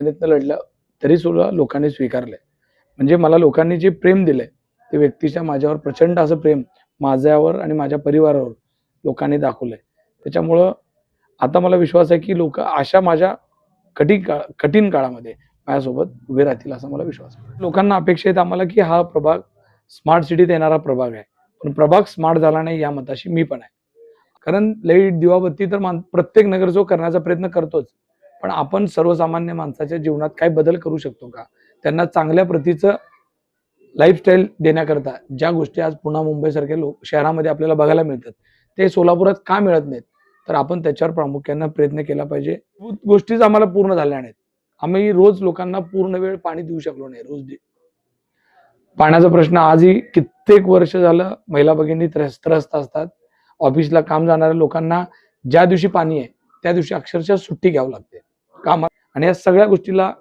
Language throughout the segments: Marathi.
प्रयत्न लढलं तरी सुद्धा लोकांनी स्वीकारलंय. म्हणजे मला लोकांनी जे प्रेम दिलंय ते व्यक्तीच्या माझ्यावर प्रचंड असं प्रेम माझ्यावर आणि माझ्या परिवारावर लोकांनी दाखवलंय. त्याच्यामुळं आता मला विश्वास आहे की लोक अशा माझ्या कठीण काळ कठीण काळामध्ये माझ्यासोबत उभे राहतील असा मला विश्वास आहे. लोकांना अपेक्षा आहेत आम्हाला की हा प्रभाग स्मार्ट सिटीत येणारा प्रभाग आहे. पण प्रभाग स्मार्ट झाला नाही या मताशी मी पण आहे. कारण लाइट दिवाबत्ती तर मान प्रत्येक नगरसेवक करण्याचा प्रयत्न करतोच. पण आपण सर्वसामान्य माणसाच्या जीवनात काय बदल करू शकतो का? त्यांना चांगल्या प्रतीचं लाईफस्टाईल देण्याकरता ज्या गोष्टी आज पुन्हा मुंबईसारख्या लोक शहरामध्ये आपल्याला बघायला मिळतात ते सोलापुरात का मिळत नाहीत? तर आपण त्याच्यावर प्रामुख्यानं प्रयत्न केला पाहिजे. गोष्टीच आम्हाला पूर्ण झाल्या नाहीत आम्ही रोज लोकांना पूर्ण वेळ पाणी देऊ शकलो नाही रोज दे- पाण्याचा प्रश्न आजही कित्येक वर्ष झालं महिला भगिनी त्रस्त असतात. ऑफिसला काम जाणाऱ्या लोकांना ज्या दिवशी पाणी आहे त्या दिवशी अक्षरशः सुट्टी घ्यावी लागते. कामात. आणि या सगळ्या गोष्टीला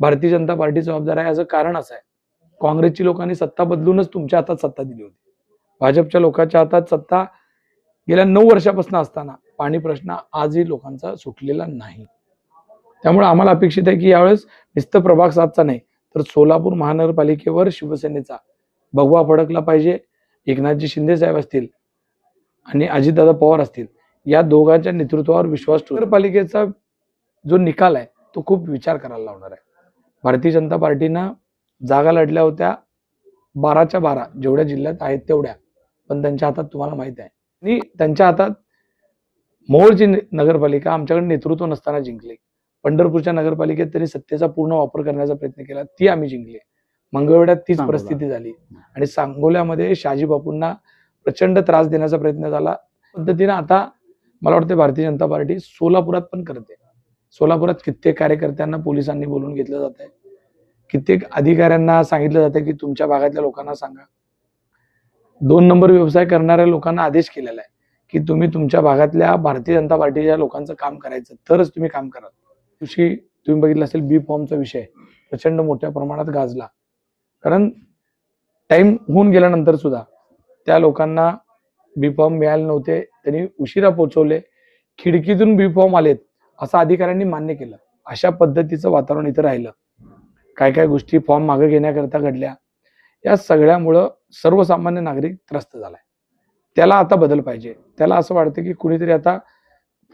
भारतीय जनता पार्टी जबाबदार आहे. याचं कारण असं आहे. काँग्रेसची लोकांनी सत्ता बदलूनच तुमच्या हातात सत्ता दिली होती. भाजपच्या लोकांच्या हातात सत्ता गेल्या नऊ वर्षापासून असताना पाणी प्रश्न आजही लोकांचा सुटलेला नाही. त्यामुळे आम्हाला अपेक्षित आहे की यावेळेस नुसतं प्रभाग सातचा नाही तर सोलापूर महानगरपालिकेवर शिवसेनेचा भगवा फडकला पाहिजे एकनाथजी शिंदे साहेब असतील आणि अजितदादा पवार असतील या दोघांच्या नेतृत्वावर विश्वास नगरपालिकेचा जो निकाल आहे तो खूप विचार करायला लावणार आहे. भारतीय जनता पार्टीनं जागा लढल्या होत्या बाराच्या बारा जेवढ्या जिल्ह्यात आहेत तेवढ्या. पण त्यांच्या हातात तुम्हाला माहीत आहे. आणि त्यांच्या हातात मोहोळची नगरपालिका आमच्याकडे नेतृत्व नसताना जिंकली. पंढरपूरच्या नगरपालिकेत त्यांनी सत्तेचा पूर्ण वापर करण्याचा प्रयत्न केला ती आम्ही जिंकली. मंगळवेढ्यात तीच. परिस्थिती झाली. आणि सांगोल्यामध्ये शहाजी बापूंना प्रचंड त्रास देण्याचा प्रयत्न झाला. पद्धतीने आता मला वाटतं भारतीय जनता पार्टी सोलापुरात पण करते. सोलापुरात कित्येक कार्यकर्त्यांना पोलिसांनी बोलून घेतलं जात आहे कित्येक अधिकाऱ्यांना सांगितलं जातं की तुमच्या भागातल्या लोकांना सांगा. दोन नंबर व्यवसाय करणाऱ्या लोकांना आदेश केलेला आहे की तुम्ही तुमच्या भागातल्या भारतीय जनता पार्टीच्या लोकांचं काम करायचं तरच तुम्ही काम करा दिवशी तुम्ही बघितलं असेल बी फॉर्मचा विषय प्रचंड मोठ्या प्रमाणात गाजला. कारण टाइम होऊन गेल्यानंतर सुद्धा त्या लोकांना बी फॉर्म मिळाले नव्हते त्यांनी उशिरा पोहोचवले. खिडकीतून बी फॉर्म आलेत असं अधिकाऱ्यांनी मान्य केलं. अशा पद्धतीचं वातावरण इथं राहिलं. काय काय गोष्टी फॉर्म मागे घेण्याकरता घडल्या. या सगळ्यामुळं सर्वसामान्य नागरिक त्रस्त झालाय. त्याला आता बदल पाहिजे. त्याला असं वाटतं की कुणीतरी आता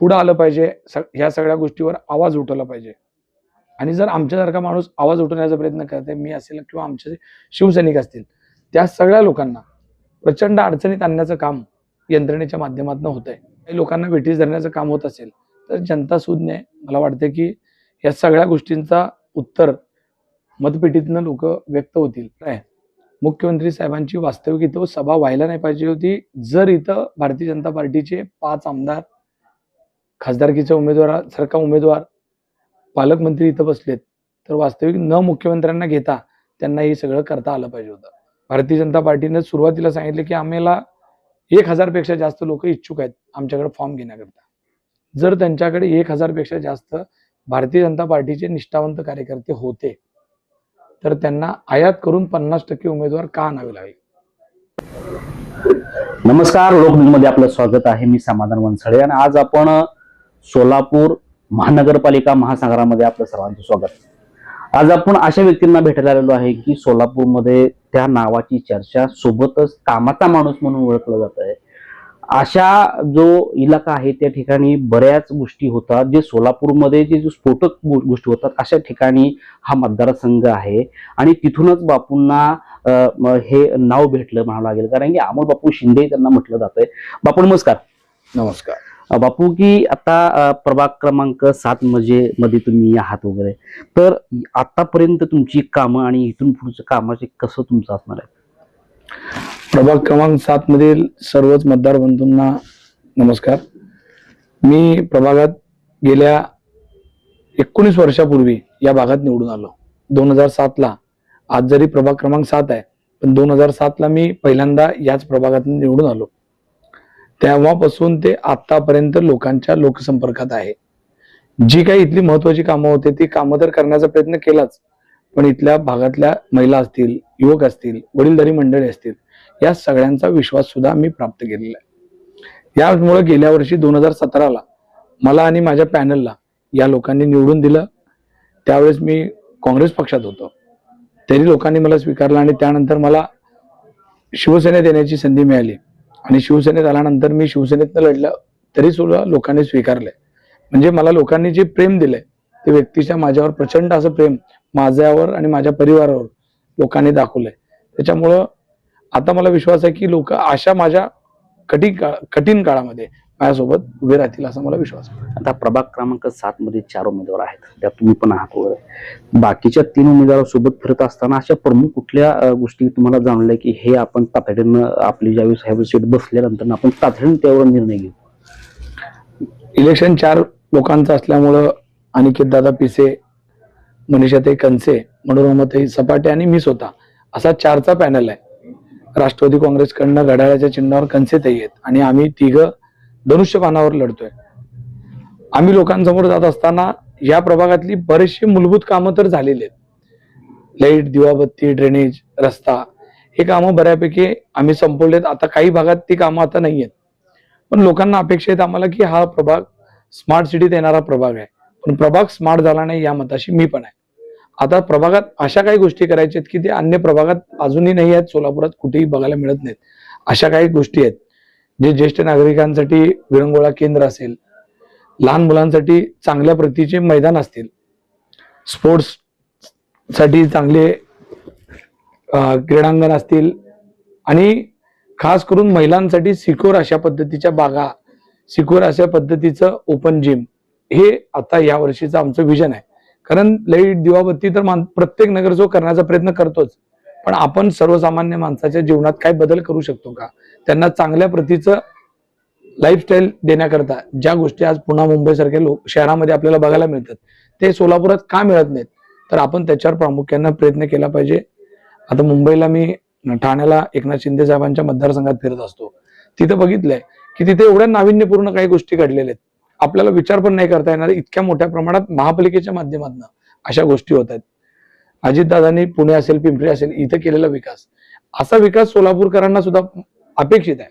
पुढं आलं पाहिजे. ह्या सगळ्या गोष्टीवर आवाज उठवला पाहिजे. आणि जर आमच्यासारखा माणूस आवाज उठवण्याचा प्रयत्न करते मी असेल किंवा आमचे शिवसैनिक असतील त्या सगळ्या लोकांना प्रचंड अडचणीत आणण्याचं काम यंत्रणेच्या माध्यमातून होत आहे काही लोकांना वेठीस धरण्याचं काम होत असेल तर जनता सुज्ञ आहे मला वाटतं की या सगळ्या गोष्टींचा उत्तर मतपेटीतनं लोक व्यक्त होतील. काय मुख्यमंत्री साहेबांची वास्तविक इथं सभा व्हायला नाही पाहिजे होती. जर इथं भारतीय जनता पार्टीचे पाच आमदार खासदारकीच्या उमेदवारासारखा उमेदवार पालकमंत्री इथं बसलेत तर वास्तविक न मुख्यमंत्र्यांना घेता त्यांना हे सगळं करता आलं पाहिजे होतं. भारतीय जनता पार्टीने सुरुवातीला सांगितलं की आम्हाला एक हजारपेक्षा जास्त लोक इच्छुक आहेत आमच्याकडे फॉर्म घेण्याकरता. जर त्यांच्याकडे एक हजारपेक्षा जास्त भारतीय जनता पार्टीचे निष्ठावंत कार्यकर्ते होते तर त्यांना आयात करून पन्नास टक्के उमेदवार का आणावे लागेल? नमस्कार लोकमध्ये आपलं स्वागत आहे. मी समाधान वनसळे आणि आज आपण सोलापूर महानगरपालिका महासागरामध्ये आपलं सर्वांचं स्वागत. आज आपण अशा व्यक्तींना भेटायला आलेलो आहे की सोलापूरमध्ये त्या नावाची चर्चा सोबतच कामाचा माणूस म्हणून ओळखलं जात आहे. अशा जो इलाका आहे त्या ठिकाणी बऱ्याच गोष्टी होतात. जे सोलापूरमध्ये जे जो स्फोटक गोष्टी होतात अशा ठिकाणी हा मतदारसंघ आहे. आणि तिथूनच बापूंना हे नाव भेटलं म्हणावं लागेल. कारण की अमोल बापू शिंदे त्यांना म्हटलं जातंय. बापू नमस्कार. नमस्कार. बापू की आता प्रभाग क्रमांक सात मध्ये मध्ये तुम्ही आहात वगैरे. तर आतापर्यंत तुमची कामं आणि इथून पुढचं कामाचे कसं तुमचं असणार आहे? प्रभाग क्रमांक सात मधील सर्वच मतदार बंधूंना नमस्कार. मी प्रभागात गेल्या एकोणीस वर्षापूर्वी या भागात निवडून आलो. दोन हजार सातला आज जरी प्रभाग क्रमांक सात आहे पण दोन हजार सातला मी पहिल्यांदा याच प्रभागात निवडून आलो. तेव्हापासून ते आतापर्यंत लोकांच्या लोकसंपर्कात आहे. जी काही इथली महत्वाची कामं होते ती कामं तर करण्याचा प्रयत्न केलाच पण इथल्या भागातल्या महिला असतील युवक असतील वडीलधारी मंडळी असतील या सगळ्यांचा विश्वास सुद्धा मी प्राप्त केलेला आहे. यामुळे गेल्या वर्षी दोन हजार सतराला मला आणि माझ्या पॅनलला या लोकांनी निवडून दिलं. त्यावेळेस मी काँग्रेस पक्षात होतो. तरी लोकांनी मला स्वीकारलं आणि त्यानंतर मला शिवसेनेत येण्याची संधी मिळाली. आणि शिवसेनेत आल्यानंतर मी शिवसेनेतनं लढलं तरी सुद्धा लोकांनी स्वीकारलंय. म्हणजे मला लोकांनी जे प्रेम दिलंय ते व्यक्तीच्या माझ्यावर प्रचंड असं प्रेम माझ्यावर आणि माझ्या परिवारावर लोकांनी दाखवलंय. त्याच्यामुळं आता मला विश्वास आहे की लोक अशा माझ्या कठीण काळ कठीण काळामध्ये माझ्यासोबत उभे राहतील असा मला विश्वास आहे. आता प्रभाग क्रमांक सात मध्ये चार उमेदवार आहेत. त्यात तुम्ही पण आहात वगैरे. बाकीच्या तीन उमेदवारांसोबत फिरत असताना अशा प्रमुख कुठल्या गोष्टी तुम्हाला जाणवल्या की हे आपण तातडीनं आपली ज्यावेळी साहेब सीट बसल्यानंतर आपण तातडीनं त्यावर निर्णय घेऊ? इलेक्शन चार लोकांचं असल्यामुळं अनिकेत दादा पिसे मनीषाताई कनसे मनोरमाताई सपाटे आणि मी स्वतः असा चारचा पॅनल आहे. राष्ट्रवादी काँग्रेसकडनं घड्याळाच्या चिन्हावर कन्सेतही आहेत. आणि आम्ही तिघं धनुष्यबाणावर लढतोय. आम्ही लोकांसमोर जात असताना या प्रभागातली बरेचशी मूलभूत कामं तर झालेली आहेत. लाइट दिवाबत्ती ड्रेनेज रस्ता हे कामं बऱ्यापैकी आम्ही संपवलेत. आता काही भागात ती कामं आता नाही आहेत. पण लोकांना अपेक्षा आहेत आम्हाला की हा प्रभाग स्मार्ट सिटीत येणारा प्रभाग आहे. पण प्रभाग स्मार्ट झाला नाही या मताशी मी पण आहे. आता प्रभागात अशा काही गोष्टी करायच्या आहेत की ते अन्य प्रभागात अजूनही नाही आहेत सोलापुरात कुठेही बघायला मिळत नाहीत. अशा काही गोष्टी आहेत. जे ज्येष्ठ नागरिकांसाठी विरंगोळा केंद्र असेल लहान मुलांसाठी चांगल्या प्रतीचे मैदान असतील स्पोर्ट्ससाठी चांगले क्रीडांगण असतील आणि खास करून महिलांसाठी सिक्युअर अशा पद्धतीच्या बागा सिक्युअर अशा पद्धतीचं ओपन जिम हे आता या वर्षीचं आमचं विजन आहे. कारण लाइट दिवाबत्ती तर मान- प्रत्येक नगरसेवक करण्याचा प्रयत्न करतोच. पण आपण सर्वसामान्य माणसाच्या जीवनात काय बदल करू शकतो का? त्यांना चांगल्या प्रतीचं लाईफस्टाईल देण्याकरता ज्या गोष्टी आज पुन्हा मुंबईसारख्या लोक शहरामध्ये आपल्याला बघायला मिळतात ते सोलापुरात का मिळत नाहीत? तर आपण त्याच्यावर प्रामुख्यानं प्रयत्न केला पाहिजे. आता मुंबईला मी ठाण्याला एकनाथ शिंदे साहेबांच्या मतदारसंघात फिरत असतो. तिथं बघितलंय की तिथे एवढ्या नाविन्यपूर्ण काही गोष्टी घडलेल्या आहेत. आपल्याला विचार पण नाही करता येणार. इतक्या मोठ्या प्रमाणात महापालिकेच्या माध्यमातून अशा गोष्टी होत आहेत. अजितदादांनी पुणे असेल पिंपरी असेल इथं केलेला विकास. असा विकास सोलापूरकरांना सुद्धा अपेक्षित आहे.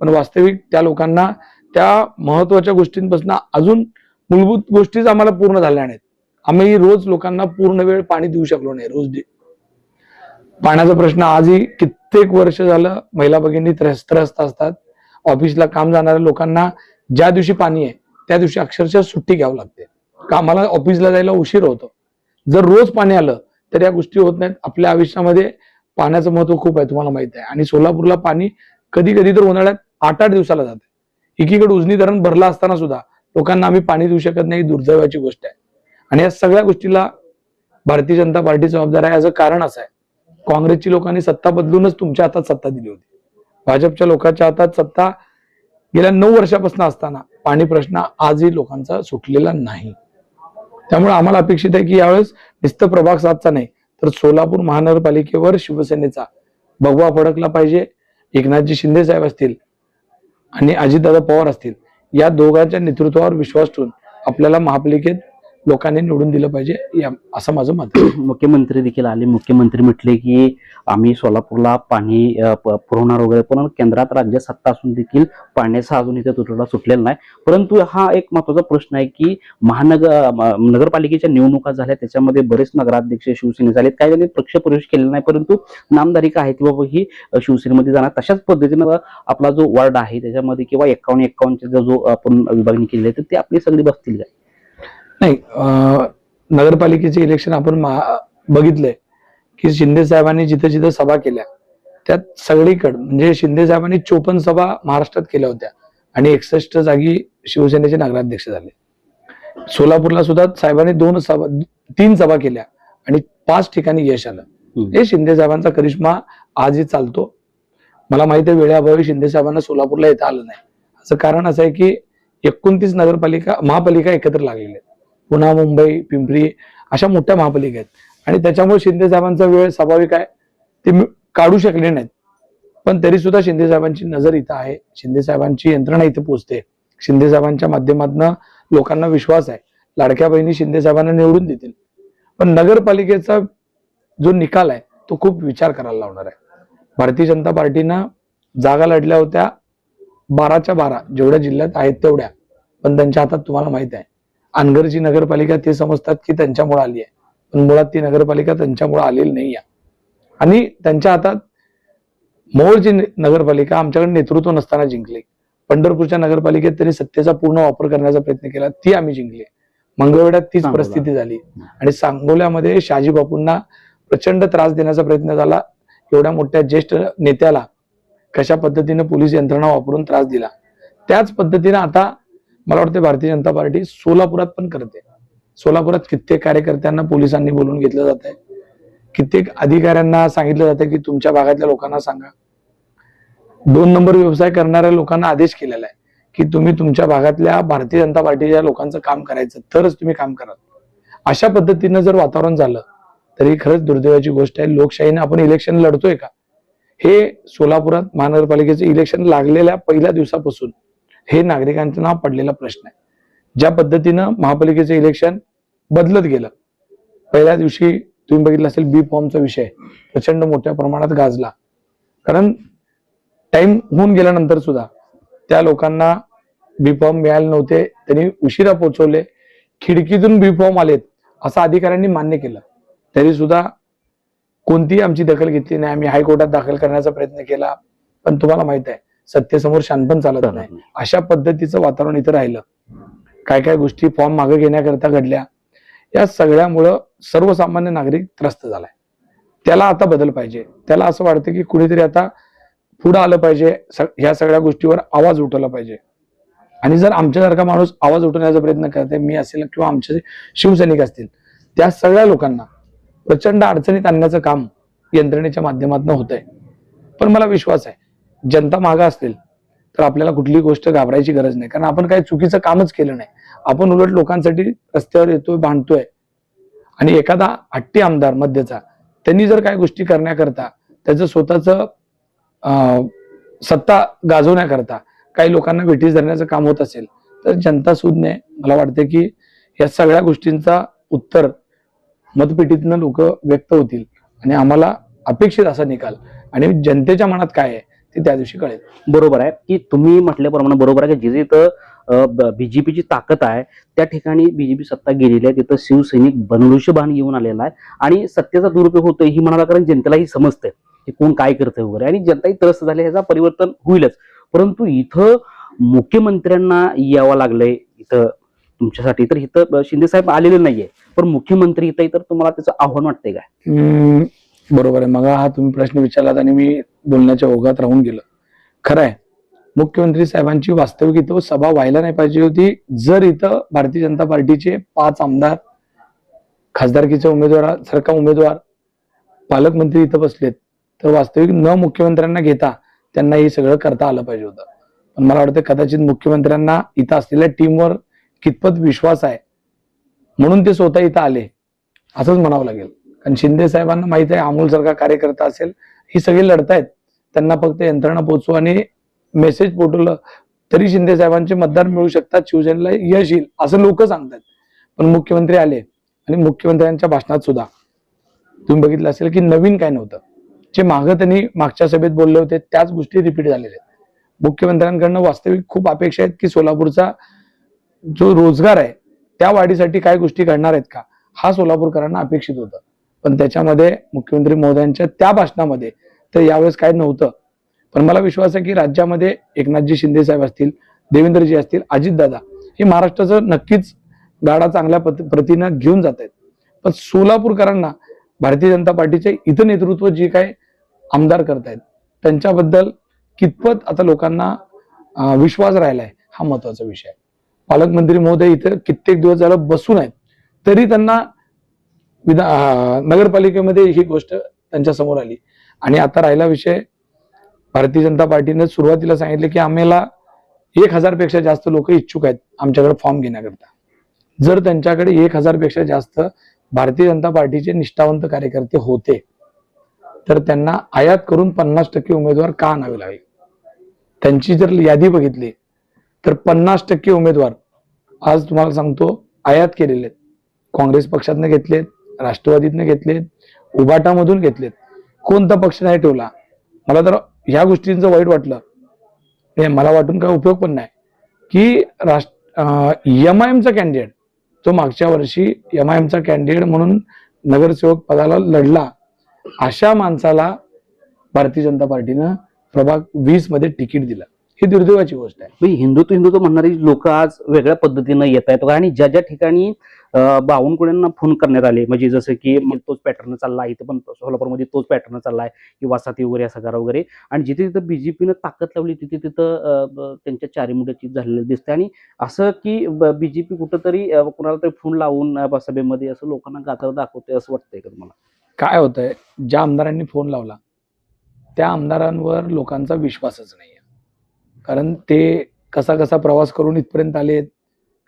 पण वास्तविक त्या लोकांना त्या महत्त्वाच्या गोष्टींपासून अजून मूलभूत गोष्टीच आम्हाला पूर्ण झाल्या नाहीत. आम्ही रोज लोकांना पूर्ण वेळ पाणी देऊ शकलो नाही रोज दे- पाण्याचा प्रश्न आजही कित्येक वर्ष झालं महिला भगिनी त्रस्त त्रस्त असतात. ऑफिसला काम जाणाऱ्या लोकांना ज्या दिवशी पाणी आहे त्या दिवशी अक्षरशः सुट्टी घ्यावी लागते. कामाला ऑफिसला जायला उशीर होतो. जर रोज पाणी आलं तर या गोष्टी होत नाहीत. आपल्या आयुष्यामध्ये पाण्याचं महत्त्व खूप आहे तुम्हाला माहीत आहे. आणि सोलापूरला पाणी कधी कधी तर उन्हाळ्यात आठ आठ दिवसाला जाते. एकीकडे उजनी धरण भरला असताना सुद्धा लोकांना आम्ही पाणी देऊ शकत नाही ही दुर्दैवाची गोष्ट आहे. आणि या सगळ्या गोष्टीला भारतीय जनता पार्टी जबाबदार आहे. याचं कारण असं आहे. काँग्रेसची लोकांनी सत्ता बदलूनच तुमच्या हातात सत्ता दिली होती. भाजपच्या लोकांच्या हातात सत्ता गेल्या नऊ वर्षापासून असताना पाणी प्रश्न आजही लोकांचा सुटलेला नाही. त्यामुळे आम्हाला अपेक्षित आहे की यावेळेस नुसतं प्रभाग सातचा नाही तर सोलापूर महानगरपालिकेवर शिवसेनेचा भगवा फडकला पाहिजे एकनाथजी शिंदे साहेब असतील आणि अजितदादा पवार असतील या दोघांच्या नेतृत्वावर विश्वास ठेवून आपल्याला महापालिकेत लोकांनी निवडून दिलं पाहिजे या असं माझं मत मुख्यमंत्री देखील आले. मुख्यमंत्री म्हटले की आम्ही सोलापूरला पाणी प- पुरवणार वगैरे पण केंद्रात राज्य सत्ता असून देखील पाण्याचा अजून इथे तुटवडा सुटलेला नाही. परंतु हा एक महत्त्वाचा प्रश्न आहे की महानगर नगरपालिकेच्या निवडणुका झाल्या त्याच्यामध्ये बरेच नगराध्यक्ष शिवसेने झालेत काही जणांनी पक्ष प्रवेश केलेला नाही परंतु नामधारिका आहेत आहे बाबा ही शिवसेनेमध्ये जाणार? तशाच पद्धतीनं आपला जो वार्ड आहे त्याच्यामध्ये किंवा एक्कावन्न एक्कावन्नचा जो आपण विभागणी केली आहे तर ते आपली सगळी बसतील काय नाही नगरपालिकेचे इलेक्शन आपण बघितलंय की शिंदे साहेबांनी जिथे जिथे सभा केल्या त्यात सगळीकडे म्हणजे शिंदे साहेबांनी चोपन्न सभा महाराष्ट्रात केल्या होत्या आणि एकसष्ट जागी शिवसेनेचे नगराध्यक्ष झाले. सोलापूरला सुद्धा साहेबांनी दोन सभा तीन सभा केल्या आणि पाच ठिकाणी यश आलं. हे शिंदे साहेबांचा करिश्मा आजही चालतो. मला माहिती आहे वेळेअभावी शिंदे साहेबांना सोलापूरला येता आलं नाही. असं कारण असं आहे की एकोणतीस नगरपालिका महापालिका एकत्र लागलेल्या पुन्हा मुंबई पिंपरी अशा मोठ्या महापालिका आहेत. आणि त्याच्यामुळे शिंदे साहेबांचा वेळ स्वाभाविक आहे. ते काढू शकले नाहीत. पण तरी सुद्धा शिंदे साहेबांची नजर इथं आहे. शिंदे साहेबांची यंत्रणा इथं पोहोचते शिंदे साहेबांच्या माध्यमातून लोकांना विश्वास आहे. लाडक्या बहिणी शिंदे साहेबांना निवडून देतील. पण नगरपालिकेचा जो निकाल आहे तो खूप विचार करायला लावणार आहे. भारतीय जनता पार्टीनं जागा लढल्या होत्या बाराच्या बारा. जेवढ्या जिल्ह्यात आहेत तेवढ्या. पण त्यांच्या हातात तुम्हाला माहीत आहे. अनगरची नगरपालिका ते समजतात की त्यांच्यामुळे आली आहे. पण मुळात ती नगरपालिका त्यांच्यामुळे आलेली नाही आहे आणि त्यांच्या हातात मोहोळची नगरपालिका आमच्याकडे नेतृत्व नसताना जिंकली. पंढरपूरच्या नगरपालिकेत त्यांनी सत्तेचा पूर्ण वापर करण्याचा प्रयत्न केला ती आम्ही जिंकली. मंगळवेढ्यात तीच. परिस्थिती झाली. आणि सांगोल्यामध्ये शहाजी बापूंना प्रचंड त्रास देण्याचा प्रयत्न झाला. एवढ्या मोठ्या ज्येष्ठ नेत्याला कशा पद्धतीने पोलीस यंत्रणा वापरून त्रास दिला. त्याच पद्धतीने आता मला वाटतं भारतीय जनता पार्टी सोलापुरात पण करते. सोलापुरात कित्येक कार्यकर्त्यांना पोलिसांनी बोलून घेतलं जात आहे कित्येक अधिकाऱ्यांना सांगितलं जातं की तुमच्या भागातल्या लोकांना सांगा. दोन नंबर व्यवसाय करणाऱ्या लोकांना आदेश केलेला आहे की तुम्ही तुमच्या भागातल्या भारतीय जनता पार्टीच्या लोकांचं काम करायचं तरच तुम्ही काम कराल. अशा पद्धतीनं जर वातावरण झालं तरी खरंच दुर्दैवाची गोष्ट आहे. लोकशाहीने आपण इलेक्शन लढतोय का? हे सोलापुरात महानगरपालिकेचं इलेक्शन लागलेल्या पहिल्या दिवसापासून हे नागरिकांचं नाव पडलेला प्रश्न आहे. ज्या पद्धतीनं महापालिकेचं इलेक्शन बदलत गेलं पहिल्या दिवशी तुम्ही बघितलं असेल बी फॉर्मचा विषय प्रचंड मोठ्या प्रमाणात गाजला. कारण टाइम होऊन गेल्यानंतर सुद्धा त्या लोकांना बी फॉर्म मिळाले नव्हते त्यांनी उशिरा पोहोचवले खिडकीतून बी फॉर्म आलेत असं अधिकाऱ्यांनी मान्य केलं. तरी सुद्धा कोणतीही आमची दखल घेतली नाही आम्ही हायकोर्टात दाखल करण्याचा प्रयत्न केला पण तुम्हाला माहीत आहे सत्तेसमोर शानपण चालत नाही. अशा पद्धतीचं वातावरण इथं राहिलं. काय काय गोष्टी फॉर्म मागे घेण्याकरता घडल्या. या सगळ्यामुळं सर्वसामान्य नागरिक त्रस्त झालाय. त्याला आता बदल पाहिजे. त्याला असं वाटतं की कुणीतरी आता पुढं आलं पाहिजे. ह्या सगळ्या गोष्टीवर आवाज उठवला पाहिजे. आणि जर आमच्यासारखा माणूस आवाज उठवण्याचा प्रयत्न करते मी असेल किंवा आमचे शिवसैनिक असतील त्या सगळ्या लोकांना प्रचंड अडचणीत आणण्याचं काम यंत्रणेच्या माध्यमातून होत आहे पण मला विश्वास आहे. जनता मागा असतील तर आपल्याला कुठलीही गोष्ट घाबरायची गरज नाही. कारण आपण काही चुकीचं कामच केलं नाही. आपण उलट लोकांसाठी रस्त्यावर येतोय भांडतोय. आणि एखादा हट्टी आमदार मध्यचा त्यांनी जर काही गोष्टी करण्याकरता त्याचं स्वतःच सत्ता गाजवण्याकरता काही लोकांना वेठीस धरण्याचं काम होत असेल तर जनता सुज्ञ मला वाटते की या सगळ्या गोष्टींचा उत्तर मतपेटीतनं लोक व्यक्त होतील. आणि आम्हाला अपेक्षित असा निकाल. आणि जनतेच्या मनात काय आहे? ते त्या दिवशी कळेल. बरोबर आहे की तुम्ही म्हटल्याप्रमाणे बरोबर आहे की जिथे इथं बीजेपीची ताकद आहे त्या ठिकाणी बीजेपी सत्ता गेलेली आहे तिथं शिवसैनिक मनुष्यबाण घेऊन आलेला आहे आणि सत्तेचा दुरुपयोग होतोय ही म्हणाला कारण जनतेलाही समजतंय की कोण काय करतंय वगैरे आणि जनताही त्रस्त झाली ह्याचा परिवर्तन होईलच. परंतु इथं मुख्यमंत्र्यांना यावं लागलंय इथं तुमच्यासाठी. तर इथं शिंदे साहेब आलेले नाहीये पण मुख्यमंत्री इथं तर तुम्हाला त्याचं आव्हान वाटतंय काय? बरोबर आहे. मग हा तुम्ही प्रश्न विचारलात आणि मी बोलण्याच्या ओघात राहून गेलं. खरं आहे मुख्यमंत्री साहेबांची वास्तविक इथं सभा व्हायला नाही पाहिजे होती. जर इथं भारतीय जनता पार्टीचे पाच आमदार खासदारकीचे उमेदवार सारखा उमेदवार पालकमंत्री इथं बसलेत तर वास्तविक न मुख्यमंत्र्यांना घेता त्यांना हे सगळं करता आलं पाहिजे होतं. पण मला वाटतं कदाचित मुख्यमंत्र्यांना इथं असलेल्या टीमवर कितपत विश्वास आहे म्हणून ते स्वतः इथं आले असंच म्हणावं लागेल. कारण शिंदे साहेबांना माहीत आहे अमोल सारखा कार्यकर्ता असेल ही सगळी लढतायत. त्यांना फक्त यंत्रणा पोहोचू आणि मेसेज पोटवलं तरी शिंदे साहेबांचे मतदार मिळू शकतात. शिवसेनेला यश येईल असं लोक सांगतात. पण मुख्यमंत्री आले आणि मुख्यमंत्र्यांच्या भाषणात सुद्धा. तुम्ही बघितलं असेल की नवीन काय नव्हतं. जे मागं त्यांनी मागच्या सभेत बोलले होते त्याच गोष्टी रिपीट झालेल्या आहेत. मुख्यमंत्र्यांकडनं वास्तविक खूप अपेक्षा आहेत की सोलापूरचा जो रोजगार आहे त्या वाढीसाठी काय गोष्टी घडणार आहेत का? हा सोलापूरकरांना अपेक्षित होतं. पण त्याच्यामध्ये मुख्यमंत्री महोदयांच्या त्या भाषणामध्ये तर यावेळेस काय नव्हतं. पण मला विश्वास आहे की राज्यामध्ये एकनाथजी शिंदे साहेब असतील देवेंद्रजी असतील अजितदादा हे महाराष्ट्राचं नक्कीच गाडा चांगल्या प्रतीनं घेऊन जात आहेत. पण सोलापूरकरांना भारतीय जनता पार्टीचे इथं नेतृत्व जे काय आमदार करतायत त्यांच्याबद्दल कितपत आता लोकांना विश्वास राहिलाय हा महत्त्वाचा विषय आहे. पालकमंत्री महोदय इथं कित्येक दिवस झालं बसून आहेत. तरी त्यांना विधा नगरपालिकेमध्ये ही गोष्ट त्यांच्यासमोर आली. आणि आता राहिला विषय भारतीय जनता पार्टीने सुरुवातीला सांगितले की आम्हाला एक हजारपेक्षा जास्त लोक इच्छुक आहेत आमच्याकडे फॉर्म घेण्याकरता. जर त्यांच्याकडे एक हजारपेक्षा जास्त भारतीय जनता पार्टीचे निष्ठावंत कार्यकर्ते होते तर त्यांना आयात करून पन्नास टक्के उमेदवार का आणावे लागले? त्यांची जर यादी बघितली तर पन्नास टक्के उमेदवार आज तुम्हाला सांगतो आयात केलेले आहेत. काँग्रेस पक्षातनं घेतलेत राष्ट्रवादीतनं घेतलेत उबाटामधून घेतलेत. कोणता पक्ष नाही ठेवला. मला तर ह्या गोष्टींचं वाईट वाटलं. हे मला वाटून काय उपयोग पण नाही. की राष्ट्र एम आय एमचा कॅन्डिडेट तो मागच्या वर्षी एम आय एमचा कॅन्डिडेट म्हणून नगरसेवक पदाला लढला. अशा माणसाला भारतीय जनता पार्टीनं प्रभाग वीसमध्ये तिकीट दिलं. ही दुर्दैवाची गोष्ट आहे. हिंदुत्व हिंदुत्व म्हणणारी लोक आज वेगळ्या पद्धतीनं येत आहेत आणि ज्या ज्या ठिकाणी बावनकुळ्यांना फोन करण्यात आले. म्हणजे जसं की मग तोच पॅटर्न चालला इथं पण सोलापूरमध्ये तोच पॅटर्न चाललाय की वासाती वगैरे असा करा वगैरे. आणि जिथे तिथं बीजेपीनं ताकद लावली तिथे तिथं त्यांच्या ब- त्यांच्या चारीमुड्याची झालेली दिसते आणि असं की बीजेपी कुठंतरी कुणाला तरी फोन लावून सभेमध्ये असं लोकांना गात्र दाखवते असं वाटतंय का तुम्हाला? काय होतंय ज्या आमदारांनी फोन लावला त्या आमदारांवर लोकांचा विश्वासच नाही कारण ते कसा कसा प्रवास करून इथपर्यंत आलेत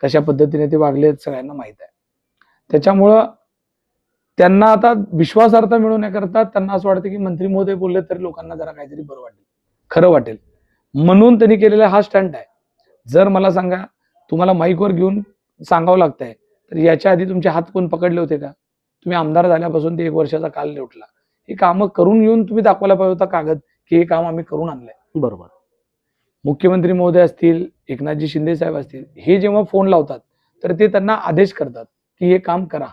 कशा पद्धतीने ते वागलेत सगळ्यांना माहीत आहे. त्याच्यामुळं त्यांना आता विश्वासार्थ मिळवण्याकरता त्यांना असं वाटतं की मंत्री महोदय बोलले तरी लोकांना जरा काहीतरी बरं वाटेल. खरं वाटेल. म्हणून त्यांनी केलेला हा स्टंट आहे. जर मला सांगा तुम्हाला माईकवर घेऊन सांगावं लागतंय तर याच्या आधी तुमचे हात कोण पकडले होते का? तुम्ही आमदार झाल्यापासून ते एक वर्षाचा काल लोटला हे कामं करून येऊन तुम्ही दाखवायला पाहिजे होता कागद की हे काम आम्ही करून आणलंय. बरोबर. मुख्यमंत्री महोदय असतील एकनाथजी शिंदे साहेब असतील हे जेव्हा फोन लावतात तर ते त्यांना आदेश करतात. की हे काम करा.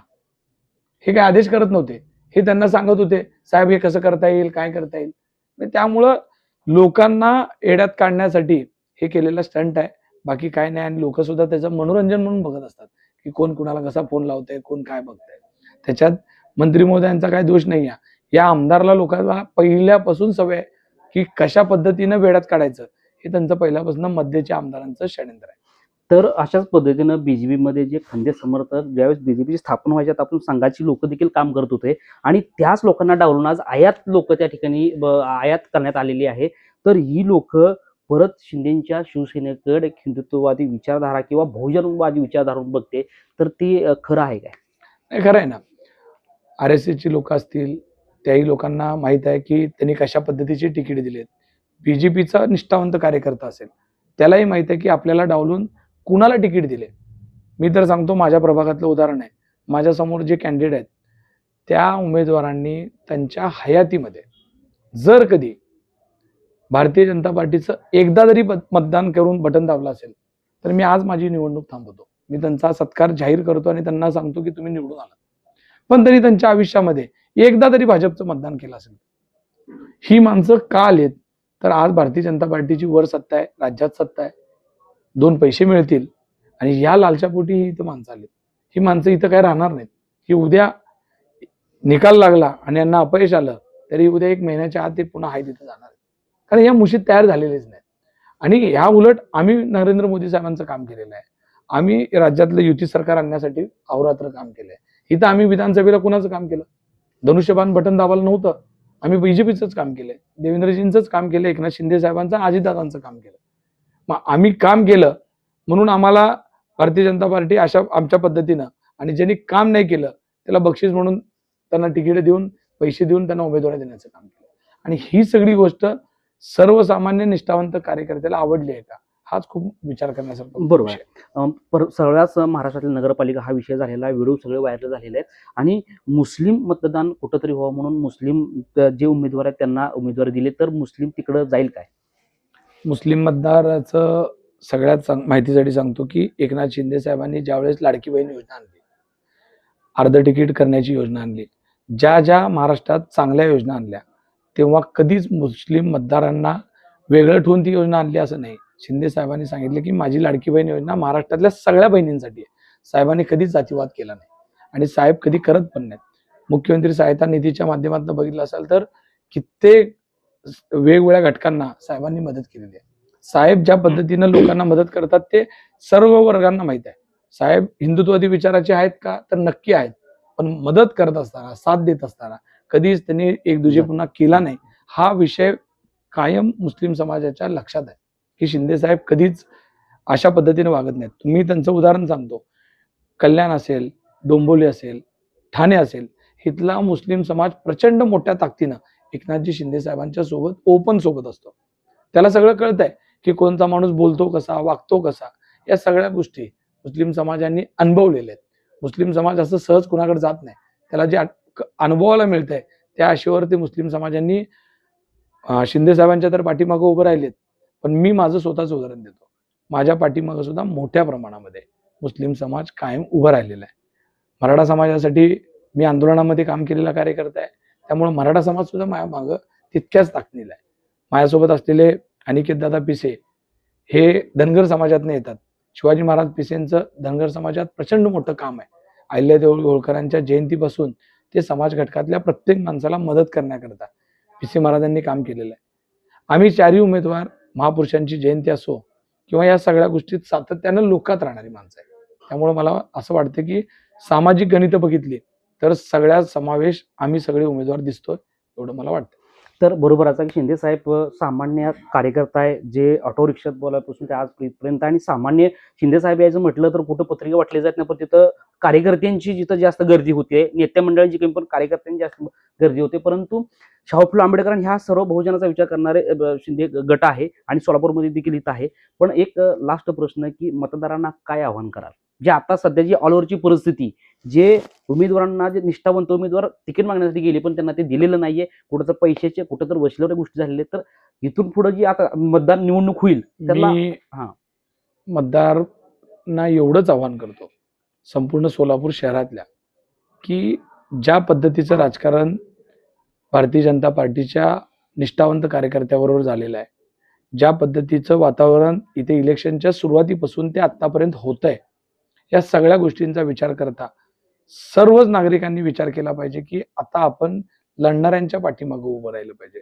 हे काय आदेश करत नव्हते. हे त्यांना सांगत होते साहेब हे कसं करता येईल? काय करता येईल? त्यामुळं लोकांना एड्यात काढण्यासाठी हे केलेलं स्टंट आहे. बाकी काय नाही. आणि लोक सुद्धा त्याचं मनोरंजन म्हणून बघत असतात की कोण कुणाला कसा फोन लावतंय कोण काय बघतंय. त्याच्यात मंत्री महोदयांचा काय दोष नाही या आमदारला लोकांना पहिल्यापासून सवय आहे की कशा पद्धतीनं वेड्यात काढायचं हे त्यांचं पहिल्यापासून मध्यच्या आमदारांचं षडयंत्र आहे. तर अशाच पद्धतीनं बीजेपी मध्ये जे खंदे समर्थक ज्यावेळेस बीजेपीची स्थापना व्हायच्यात आपण संघाची लोक देखील काम करत होते. आणि त्याच लोकांना डावलून आज आयात लोक त्या ठिकाणी आयात करण्यात आलेली आहे. तर ही लोक परत शिंदेच्या शिवसेनेकडे हिंदुत्ववादी विचारधारा किंवा बहुजनवादी विचारधारा बघते तर ते खरं आहे काय? नाही खरं आहे ना. आर एस एसची लोक असतील त्याही लोकांना माहीत आहे की त्यांनी कशा पद्धतीची तिकीट दिलीत. बीजेपीचा निष्ठावंत कार्यकर्ता असेल त्यालाही माहीत आहे की आपल्याला डावलून कुणाला तिकीट दिले? मी तर सांगतो माझ्या प्रभागातलं उदाहरण आहे. माझ्यासमोर जे कॅन्डिडेट आहेत त्या उमेदवारांनी त्यांच्या हयातीमध्ये जर कधी भारतीय जनता पार्टीचं एकदा जरी मतदान करून बटन दाबलं असेल तर मी आज माझी निवडणूक थांबवतो. मी त्यांचा सत्कार जाहीर करतो आणि त्यांना सांगतो की तुम्ही निवडून आला. पण तरी त्यांच्या आयुष्यामध्ये एकदा तरी भाजपचं मतदान केलं असेल ही माणसं का आलेत? तर आज भारतीय जनता पार्टीची वर सत्ता आहे राज्यात सत्ता आहे. दोन पैसे मिळतील. आणि या लालच्यापोटी ही इथं माणसं आली. ही माणसं इथं काय राहणार नाहीत. ही उद्या निकाल लागला आणि यांना अपयश आलं तरी उद्या एक महिन्याच्या आत ते पुन्हा हाय तिथं जाणार कारण या मुशीत तयार झालेलेच नाहीत. आणि ह्या उलट आम्ही नरेंद्र मोदी साहेबांचं काम केलेलं आहे. आम्ही राज्यातलं युती सरकार आणण्यासाठी अहोरात्र काम केलंय. इथं आम्ही विधानसभेला कुणाचं काम केलं? धनुष्यबान बटन दाबायला नव्हतं. आम्ही बीजेपीचंच काम केलंय. देवेंद्रजींचंच काम केलं एकनाथ शिंदे साहेबांचं अजितदादांचं काम केलं मग आम्ही काम केलं म्हणून आम्हाला भारतीय जनता पार्टी अशा आमच्या पद्धतीनं आणि ज्यांनी काम नाही केलं त्याला बक्षीस म्हणून त्यांना तिकीट देऊन पैसे देऊन त्यांना उमेदवारी देण्याचं काम केलं. आणि ही सगळी गोष्ट सर्वसामान्य निष्ठावंत कार्यकर्त्याला आवडली आहे का? हाच खूप विचार करण्यासारखा बरोबर. आहे. पर- सगळ्याच महाराष्ट्रातील नगरपालिका हा विषय झालेला आहे व्हिडिओ सगळे व्हायरल झालेले आहेत. आणि मुस्लिम मतदान कुठंतरी व्हावं म्हणून मुस्लिम जे उमेदवार आहेत त्यांना उमेदवारी दिले तर मुस्लिम तिकडं जाईल काय? मुस्लिम मतदाराचं सगळ्यात सांग माहितीसाठी सांगतो की एकनाथ शिंदे साहेबांनी ज्यावेळेस लाडकी बहीण योजना आणली अर्ध तिकीट करण्याची योजना आणली ज्या ज्या महाराष्ट्रात चांगल्या योजना आणल्या तेव्हा कधीच मुस्लिम मतदारांना वेगळं ठेवून ती योजना आणली असं नाही. शिंदे साहेबांनी सांगितलं की माझी लाडकी बहीण योजना महाराष्ट्रातल्या सगळ्या बहिणींसाठी आहे. साहेबांनी कधीच जातीवाद केला नाही आणि साहेब कधी करत पण नाहीत. मुख्यमंत्री सहायता निधीच्या माध्यमातून बघितलं असाल तर कित्येक वेगवेगळ्या घटकांना साहेबांनी मदत केलेली आहे. साहेब ज्या पद्धतीनं लोकांना मदत करतात ते सर्व वर्गांना माहीत आहे. साहेब हिंदुत्ववादी विचाराचे आहेत का? तर नक्की आहेत. पण मदत करत असताना साथ देत असताना कधीच त्यांनी एक दुजे पुन्हा केला नाही. हा विषय कायम मुस्लिम समाजाच्या लक्षात आहे. की शिंदे साहेब कधीच अशा पद्धतीने वागत नाहीत. तुम्ही त्यांचं उदाहरण सांगतो. कल्याण असेल डोंबोली असेल ठाणे असेल इथला मुस्लिम समाज प्रचंड मोठ्या ताकदीनं एकनाथजी शिंदे साहेबांच्या सोबत ओपन सोबत असतो. त्याला सगळं कळतंय की कोणता माणूस बोलतो कसा वागतो कसा या सगळ्या गोष्टी मुस्लिम समाजांनी अनुभवलेल्या आहेत. मुस्लिम समाज असं सहज कुणाकडे जात नाही. त्याला जे अनुभवाला मिळतंय त्या आशेवर ते मुस्लिम समाजांनी शिंदे साहेबांच्या तर पाठीमागं उभं राहिलेत पण मी माझं स्वतःच उदाहरण देतो. माझ्या पाठीमागं सुद्धा मोठ्या प्रमाणामध्ये मुस्लिम समाज कायम उभा राहिलेला आहे. मराठा समाजासाठी मी आंदोलनामध्ये काम केलेला कार्यकर्ता आहे. त्यामुळे मराठा समाज सुद्धा माझ्या मागं तितक्याच ताकदीला आहे. माझ्यासोबत असलेले अनिकेत दादा पिसे हे धनगर समाजातनं येतात. शिवाजी महाराज पिसेंचं धनगर समाजात प्रचंड मोठं काम आहे. अहिल्यादेवी होळकरांच्या जयंतीपासून ते समाज घटकातल्या प्रत्येक माणसाला मदत करण्याकरता पिसे महाराजांनी काम केलेलं आहे. आम्ही चारही उमेदवार महापुरुषांची जयंती असो किंवा या सगळ्या गोष्टीत सातत्यानं लोकात राहणारी माणसं आहे. त्यामुळे मला असं वाटतं की सामाजिक गणितं बघितली तर सगळ्या समावेश आम्ही सगळे उमेदवार दिसतोय एवढं मला वाटतं. तर बरोबर असा की शिंदे साहेब सामान्य कार्यकर्ता आहे जे ऑटो रिक्षात बोलायपासून ते आजपर्यंत आणि सामान्य शिंदे साहेब यायचं म्हटलं तर कुठं पत्रिका वाटली जात नाही पण तिथं कार्यकर्त्यांची जिथं जास्त गर्दी होते नेत्या मंडळांची कमी पण कार्यकर्त्यांची जास्त गर्दी होते परंतु शाहू आंबेडकर ह्या सर्व बहुजनाचा विचार करणारे शिंदे गट आहे आणि सोलापूरमध्ये देखील इथं आहे. पण एक लास्ट प्रश्न की मतदारांना काय आव्हान कराल? जे आता सध्याची ऑल ओव्हरची परिस्थिती जे उमेदवारांना जे निष्ठावंत उमेदवार तिकीट मागण्यासाठी गेले पण त्यांना ते दिलेलं नाहीये कुठं तर पैशाचे कुठं तर वशिल्यावर गोष्टी झालेल्या. तर इथून पुढे जी आता मतदान निवडणूक होईल त्याला मी हा. मतदारांना एवढंच आवाहन करतो संपूर्ण सोलापूर शहरातल्या की ज्या पद्धतीचं राजकारण भारतीय जनता पार्टीच्या निष्ठावंत कार्यकर्त्याबरोबर झालेलं आहे ज्या पद्धतीचं वातावरण इथे इलेक्शनच्या सुरुवातीपासून ते आत्तापर्यंत होत आहे या सगळ्या गोष्टींचा विचार करता सर्वच नागरिकांनी विचार केला पाहिजे की आता आपण लढणाऱ्यांच्या पाठीमागं उभं राहिलं पाहिजे.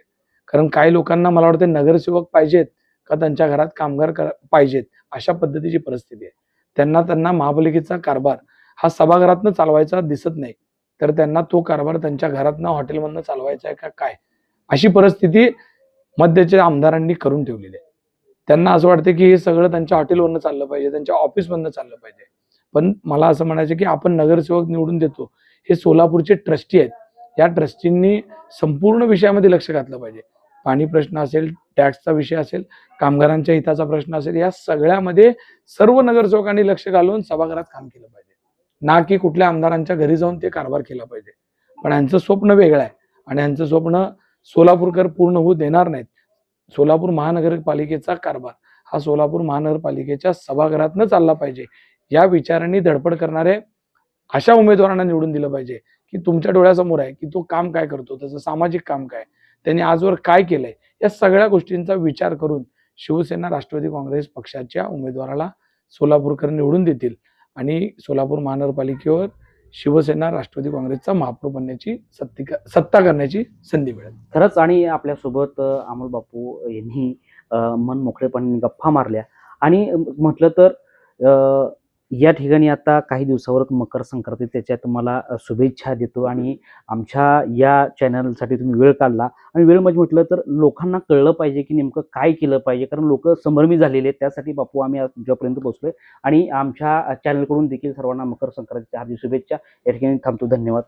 कारण काही लोकांना मला वाटतं नगरसेवक पाहिजेत का त्यांच्या घरात कामगार पाहिजेत अशा पद्धतीची परिस्थिती आहे. त्यांना त्यांना महापालिकेचा कारभार हा सभागृहातनं चालवायचा दिसत नाही. तर त्यांना तो कारभार त्यांच्या घरातनं हॉटेलमधनं चालवायचा आहे का काय? अशी परिस्थिती मध्याच्या आमदारांनी करून ठेवलेली आहे. त्यांना असं वाटतं की हे सगळं त्यांच्या हॉटेलवरनं चाललं पाहिजे त्यांच्या ऑफिसमधनं चाललं पाहिजे. पण मला असं म्हणायचं की आपण नगरसेवक निवडून देतो. हे सोलापूरचे ट्रस्टी आहेत. या ट्रस्टींनी संपूर्ण विषयामध्ये लक्ष घातलं पाहिजे. पाणी प्रश्न असेल टॅक्सचा विषय असेल कामगारांच्या हिताचा प्रश्न असेल या सगळ्यामध्ये सर्व नगरसेवकांनी लक्ष घालून सभागृहात काम केलं पाहिजे. ना की कुठल्या आमदारांच्या घरी जाऊन ते कारभार केला पाहिजे. पण यांचं स्वप्न वेगळं आहे आणि यांचं स्वप्न सोलापूरकर पूर्ण होऊ देणार नाहीत. सोलापूर महानगरपालिकेचा कारभार हा सोलापूर महानगरपालिकेच्या सभागृहातनं चालला पाहिजे. या विचारांनी धडपड करणारे अशा उमेदवारांना निवडून दिलं पाहिजे की तुमच्या डोळ्यासमोर आहे की तो काम काय करतो त्याचं सामाजिक काम काय त्यांनी आजवर काय केलंय या सगळ्या गोष्टींचा विचार करून शिवसेना राष्ट्रवादी काँग्रेस पक्षाच्या उमेदवाराला सोलापूरकर निवडून देतील आणि सोलापूर महानगरपालिकेवर शिवसेना राष्ट्रवादी काँग्रेसचा महापौर बनण्याची सत्ती सत्ता करण्याची संधी मिळेल. खरंच आणि आपल्यासोबत अमोल बापू यांनी मन मोकळेपणाने गप्पा मारल्या आणि म्हटलं तर या ठिकाणी आता काही दिवसावर मकर संक्रांती त्याच्या तुम्हाला शुभेच्छा देतो आणि आमच्या या चॅनलसाठी तुम्ही वेळ काढला आणि वेळ म्हणजे म्हटलं तर लोकांना कळलं पाहिजे की नेमकं काय केलं पाहिजे. कारण लोक संभ्रमी झालेले आहेत त्यासाठी बापू आम्ही आज तुमच्यापर्यंत पोहोचलोय आणि आमच्या चॅनलकडून देखील सर्वांना मकर संक्रांतीच्या हार्दिक शुभेच्छा. या ठिकाणी थांबतो. धन्यवाद.